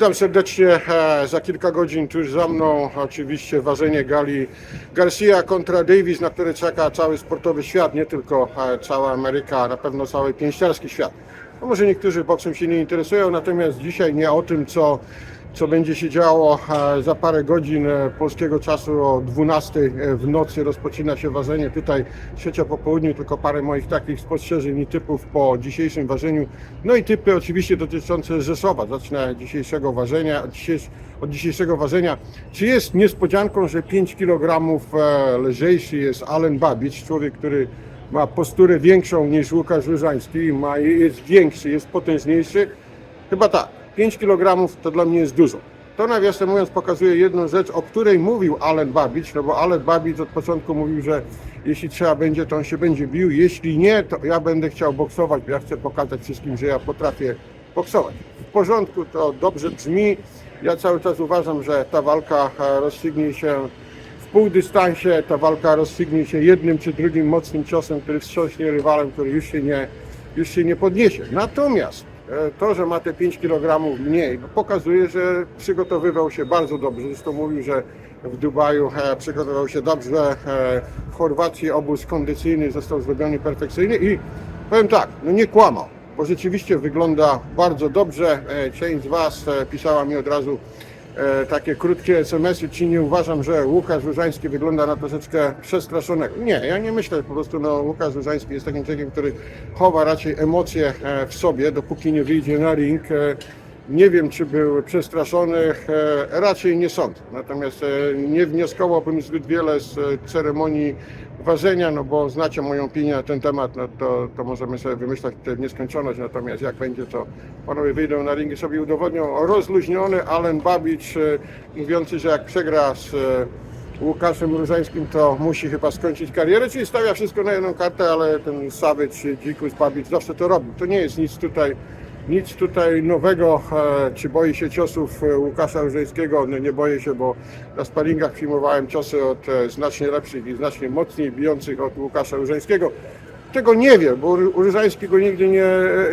Witam serdecznie. E, Za kilka godzin tuż za mną oczywiście ważenie gali Garcia kontra Davis, na które czeka cały sportowy świat, nie tylko e, cała Ameryka, na pewno cały pięściarski świat. No może niektórzy boksem się nie interesują, natomiast dzisiaj nie o tym, co, co będzie się działo e, za parę godzin e, polskiego czasu o 12 w nocy rozpoczyna się ważenie. Tutaj trzecia po południu, tylko parę moich takich spostrzeżeń i typów po dzisiejszym ważeniu. No i typy oczywiście dotyczące Rzeszowa. Zacznę dzisiejszego ważenia, od, dzisiejsz, od dzisiejszego ważenia. Czy jest niespodzianką, że 5 kg e, lżejszy jest Allen Babic, człowiek, który ma posturę większą niż Łukasz Różański, ma, jest większy, jest potężniejszy? Chyba tak. 5 kg to dla mnie jest dużo. To nawiasem mówiąc pokazuje jedną rzecz, o której mówił Allen Babic, no bo Allen Babic od początku mówił, że jeśli trzeba będzie, to on się będzie bił, jeśli nie, to ja będę chciał boksować, bo ja chcę pokazać wszystkim, że ja potrafię boksować. W porządku, to dobrze brzmi. Ja cały czas uważam, że ta walka e, rozstrzygnie się w półdystansie, ta walka rozstrzygnie się jednym czy drugim mocnym ciosem, który wstrząśnie rywalem, który już się nie, już się nie podniesie. Natomiast to, że ma te 5 kg mniej, no pokazuje, że przygotowywał się bardzo dobrze. Zresztą mówił, że w Dubaju e, przygotował się dobrze. E, w Chorwacji obóz kondycyjny został zrobiony perfekcyjnie i powiem tak, no nie kłamał, bo rzeczywiście wygląda bardzo dobrze. E, część z Was e, pisała mi od razu e, takie krótkie SMS-y, czy nie uważam, że Łukasz Różański wygląda na troszeczkę przestraszonego. Nie, ja nie myślę, po prostu no, Łukasz Różański jest takim człowiekiem, który chowa raczej emocje e, w sobie, dopóki nie wyjdzie na ring. E, Nie wiem, czy był przestraszony, e, raczej nie sądzę. Natomiast e, nie wnioskowałbym zbyt wiele z e, ceremonii ważenia, no bo znacie moją opinię na ten temat, no to, to możemy sobie wymyślać tutaj w nieskończoność. Natomiast jak będzie, to panowie wyjdą na ring i sobie udowodnią rozluźniony Allen Babic, e, mówiący, że jak przegra z e, Łukaszem Różańskim, to musi chyba skończyć karierę, czyli stawia wszystko na jedną kartę, ale ten Savage, Dzikus, Babic zawsze to robił. To nie jest nic tutaj, nic tutaj nowego, e, czy boi się ciosów e, Łukasza Różańskiego? No nie boję się, bo na sparingach filmowałem ciosy od e, znacznie lepszych i znacznie mocniej bijących od Łukasza Różańskiego. Tego nie wiem, bo Różański go nigdy, nie,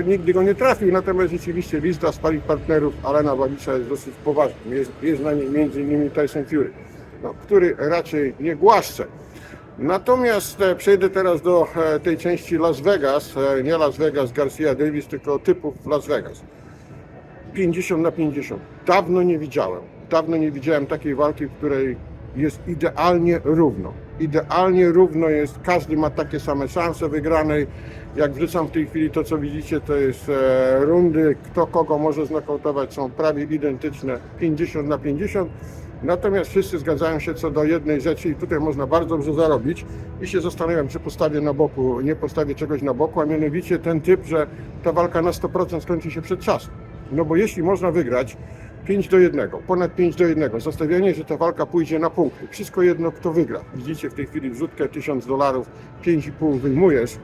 nigdy go nie trafił, natomiast rzeczywiście lista sparring partnerów Alena Babicza jest dosyć poważna. Jest, jest na niej między innymi Tyson Fury no, który raczej nie głaszcze. Natomiast e, przejdę teraz do e, tej części Las Vegas, e, nie Las Vegas Garcia Davis, tylko typów Las Vegas. 50 na 50. Dawno nie widziałem. Dawno nie widziałem takiej walki, w której jest idealnie równo. Idealnie równo jest, każdy ma takie same szanse wygranej. Jak wrzucam w tej chwili to, co widzicie, to jest e, rundy, kto kogo może znokautować, są prawie identyczne, 50 na 50. Natomiast wszyscy zgadzają się co do jednej rzeczy i tutaj można bardzo dobrze zarobić. I się zastanawiam, czy postawię na boku, nie postawię czegoś na boku, a mianowicie ten typ, że ta walka na 100% skończy się przed czasem. No bo jeśli można wygrać 5 do 1, ponad 5 do 1, zostawianie, że ta walka pójdzie na punkty. Wszystko jedno, kto wygra. Widzicie w tej chwili wrzutkę 1000 dolarów, 5,5 wyjmujesz.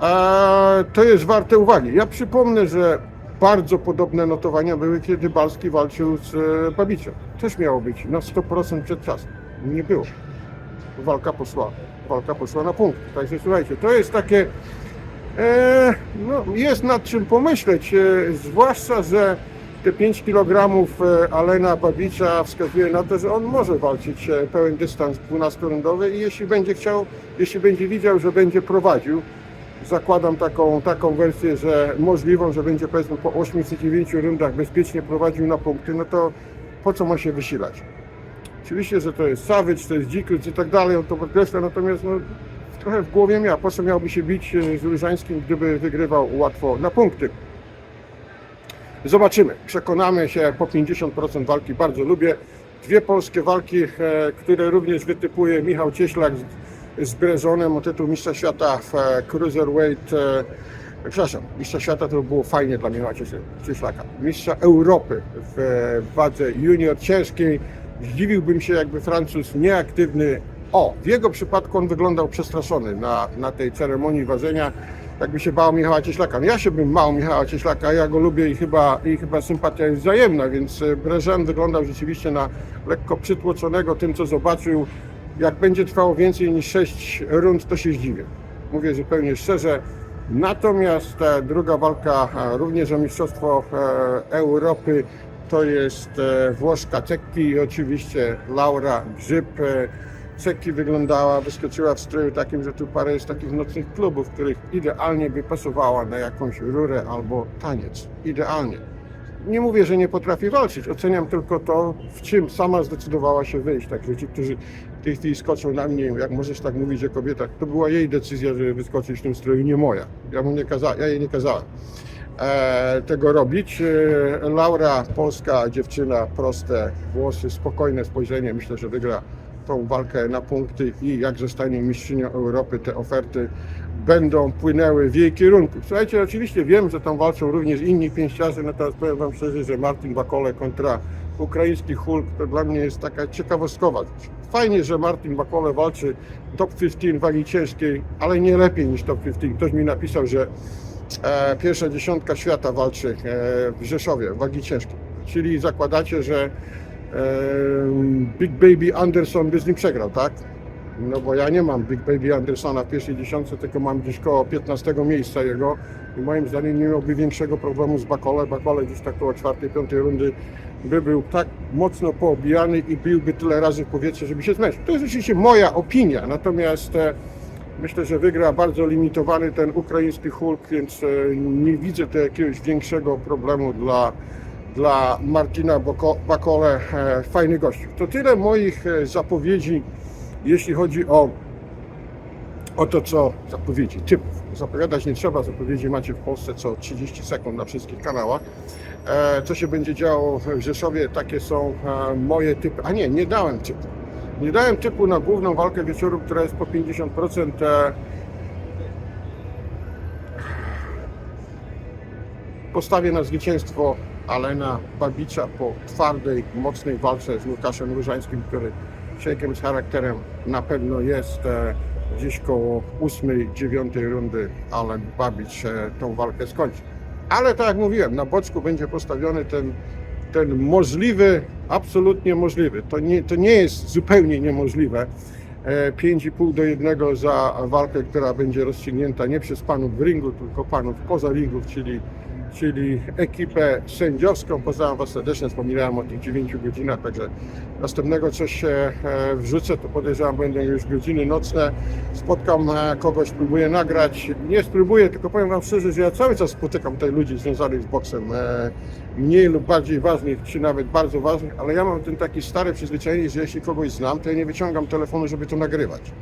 A to jest warte uwagi. Ja przypomnę, że bardzo podobne notowania były, kiedy Balski walczył z e, Babiciem. Też miało być na 100% przed czasem. Nie było. Walka poszła, walka poszła na punkt. Także słuchajcie, to jest takie, e, no, jest nad czym pomyśleć, e, zwłaszcza, że te 5 kg e, Alena Babicza wskazuje na to, że on może walczyć e, pełen dystans 12-rundowy i jeśli będzie chciał, jeśli będzie widział, że będzie prowadził, zakładam taką, taką wersję, że możliwą, że będzie powiedzmy po 8 czy 9 rundach bezpiecznie prowadził na punkty, no to po co ma się wysilać? Oczywiście, że to jest Savage, to jest Dzikus i tak dalej, on to podkreśla, natomiast no, trochę w głowie miał, po co miałby się bić e, z Różańskim, gdyby wygrywał łatwo na punkty. Zobaczymy, przekonamy się po 50% walki, bardzo lubię. Dwie polskie walki, e, które również wytypuje Michał Cieślak z, Breżonem o tytuł mistrza świata w e, Cruiserweight. E, przepraszam, mistrza świata to było fajnie dla Michała Cieśl- Cieślaka. Mistrza Europy w wadze junior ciężkiej. Zdziwiłbym się, jakby Francuz nieaktywny. O, w jego przypadku on wyglądał przestraszony na, na tej ceremonii ważenia jakby się bał Michała Cieślaka. No ja się bym bał Michała Cieślaka, ja go lubię i chyba, i chyba sympatia jest wzajemna, więc e, Breżen wyglądał rzeczywiście na lekko przytłoczonego tym, co zobaczył. Jak będzie trwało więcej niż 6 rund, to się zdziwię. Mówię zupełnie szczerze, Natomiast e, druga walka, e, również o Mistrzostwo Europy, to jest Włoszka Cekki i oczywiście Laura Grzyb. Cekki wyglądała, wyskoczyła w stroju takim, że tu parę jest takich nocnych klubów, których idealnie by pasowała na jakąś rurę albo taniec. Idealnie. Nie mówię, że nie potrafi walczyć, oceniam tylko to, w czym sama zdecydowała się wyjść. Także ci, którzy w tej chwili skoczą na mnie, jak możesz tak mówić o kobietach, to była jej decyzja, żeby wyskoczyć w tym stroju, nie moja. Ja, mu nie kaza- ja jej nie kazałem e, tego robić. E, Laura, polska dziewczyna, proste włosy, spokojne spojrzenie, myślę, że wygra tą walkę na punkty i jak zostanie mistrzynią Europy, te oferty będą płynęły w jej kierunku. Słuchajcie, oczywiście wiem, że tam walczą również inni pięściarze, natomiast powiem Wam szczerze, że Martin Bakole kontra ukraiński Hulk to dla mnie jest taka ciekawostkowa. Fajnie, że Martin Bakole walczy top 15 wagi ciężkiej, ale nie lepiej niż top 15. Ktoś mi napisał, że e, pierwsza dziesiątka świata walczy e, w Rzeszowie, wagi ciężkiej. Czyli zakładacie, że Big Baby Anderson by z nim przegrał, tak? No bo ja nie mam Big Baby Andersona w pierwszej dziesiątce, tylko mam gdzieś koło 15 miejsca jego i moim zdaniem nie miałby większego problemu z Bakole. Bakole gdzieś tak koło czwartej, piątej rundy by był tak mocno poobijany i biłby tyle razy w powietrze, żeby się zmęczył. To jest oczywiście moja opinia, natomiast e, myślę, że wygra bardzo limitowany ten ukraiński Hulk, więc e, nie widzę tu jakiegoś większego problemu dla, dla Martina Bakole. E, Fajny gościu. To tyle moich e, zapowiedzi jeśli chodzi o, o to, co zapowiedzi, typów. Zapowiadać nie trzeba, zapowiedzi macie w Polsce co 30 sekund na wszystkich kanałach. E, co się będzie działo w Rzeszowie, takie są moje typy. A nie, nie dałem typu. Nie dałem typu na główną walkę wieczoru, która jest po 50%. E, postawię na zwycięstwo Alena Babicza po twardej, mocnej walce z Łukaszem Różańskim, który człowiekiem z charakterem na pewno jest e, gdzieś koło 8-9 rundy Alen Babicz e, tą walkę skończy. Ale tak jak mówiłem, na boczku będzie postawiony ten, ten możliwy, absolutnie możliwy. To nie, to nie jest zupełnie niemożliwe. E, 5,5 do 1 za walkę, która będzie rozstrzygnięta nie przez panów w ringu, tylko panów poza ringów, czyli czyli ekipę sędziowską. Pozdrawiam Was serdecznie, wspominałem o tych 9 godzinach, także następnego coś się e, wrzucę, to podejrzewam będą już godziny nocne. Spotkam e, kogoś, spróbuję nagrać. Nie spróbuję, tylko powiem Wam szczerze, że ja cały czas spotykam tutaj ludzi związanych z boksem. e, Mniej lub bardziej ważnych, czy nawet bardzo ważnych, ale ja mam ten taki stary przyzwyczajenie, że jeśli kogoś znam, to ja nie wyciągam telefonu, żeby to nagrywać.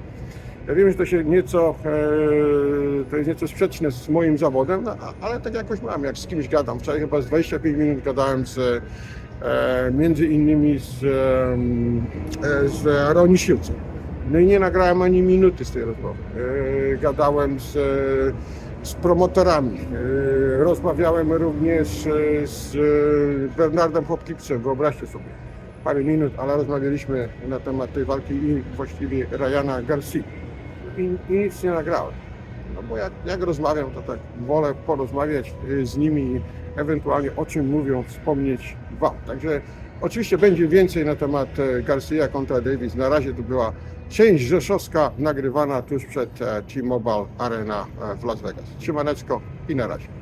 Ja wiem, że to się nieco, e, to jest nieco sprzeczne z moim zawodem, no, ale tak jakoś mam, jak z kimś gadam. Wczoraj chyba z 25 minut gadałem z, e, między innymi z, e, z Roni Siłcem. No i nie nagrałem ani minuty z tej rozmowy. Gadałem z, z promotorami. Rozmawiałem również z Bernardem Hopkipsem, wyobraźcie sobie parę minut, ale rozmawialiśmy na temat tej walki i właściwie Ryana Garcia. I, I nic nie nagrałem. No bo jak, jak rozmawiam, to tak wolę porozmawiać y, z nimi i ewentualnie o czym mówią, wspomnieć Wam. Także oczywiście będzie więcej na temat e, Garcia kontra Davis. Na razie to była część rzeszowska nagrywana tuż przed e, T-Mobile Arena e, w Las Vegas. Trzymaneczko i na razie.